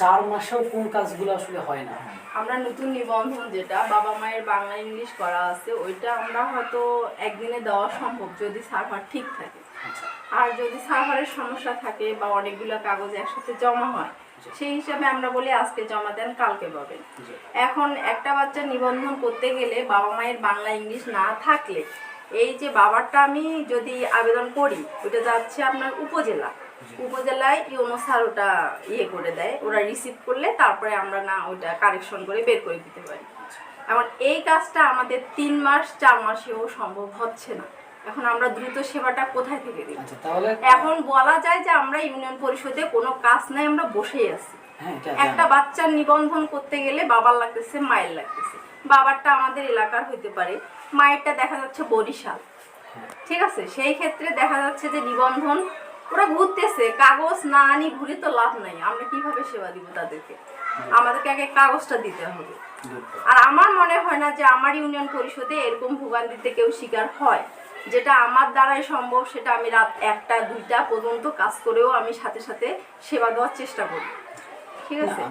চার মাসেও কোন কাজগুলো আসলে হয় না। আমরা নতুন নিবন্ধন যেটা বাবা মায়ের বাংলা ইংলিশ করা আছে ওইটা আমরা হয়তো একদিনে দেওয়া সম্ভব যদি সার্ভার ঠিক থাকে। আচ্ছা। আর যদি সার্ভারের সমস্যা থাকে বা অনেকগুলো কাগজ একসাথে জমা হয় সেই হিসাবে আমরা বলি আজকে জমা দেন কালকে পাবেন। এখন একটা বাচ্চা নিবন্ধন করতে গেলে বাবা মায়ের বাংলা ইংলিশ না থাকলে এই যে বাবারটা আমি যদি আবেদন করি ওটা যাচ্ছে আপনার উপজেলা। উপজেলায় ইউনো স্যার ওটা ইয়ে করে দেয়। ওরা রিসিভ করলে তারপরে আমরা না ওটা কারেকশন করে বের করে দিতে পারি। এখন এই কাজটা আমাদের তিন মাস চার মাসেও সম্ভব হচ্ছে না। এখন আমরা দ্রুত সেবাটা কোথায় থেকে দিই আচ্ছা তাহলে এখন বলা যায় যে আমরা ইউনিয়ন পরিষদে কোনো কাজ নাই আমরা বসেই আছি। হ্যাঁ একটা বাচ্চার নিবন্ধন করতে গেলে বাবার লাগতেছে মায়ের লাগতেছে। বাবারটা আমাদের এলাকার হইতে পারে। মায়েরটা দেখা যাচ্ছে বরিশাল। হ্যাঁ। ঠিক আছে? সেই ক্ষেত্রে দেখা যাচ্ছে যে নিবন্ধন ওরা ঘুরতেছে কাগজ না আনি ঘুরে তো লাভ নাই। আমরা কীভাবে সেবা দিব তাদেরকে? আমাদেরকে আগে কাগজটা দিতে হবে। আর আমার মনে হয় না যে আমার ইউনিয়ন পরিষদে এরকম ভোগান্তিতে কেউ শিকার হয়। যেটা আমার দ্বারাই সম্ভব সেটা আমি রাত একটা দুইটা পর্যন্ত কাজ করেও আমি সাথে সাথে সেবা দেওয়ার চেষ্টা করি। ঠিক আছে?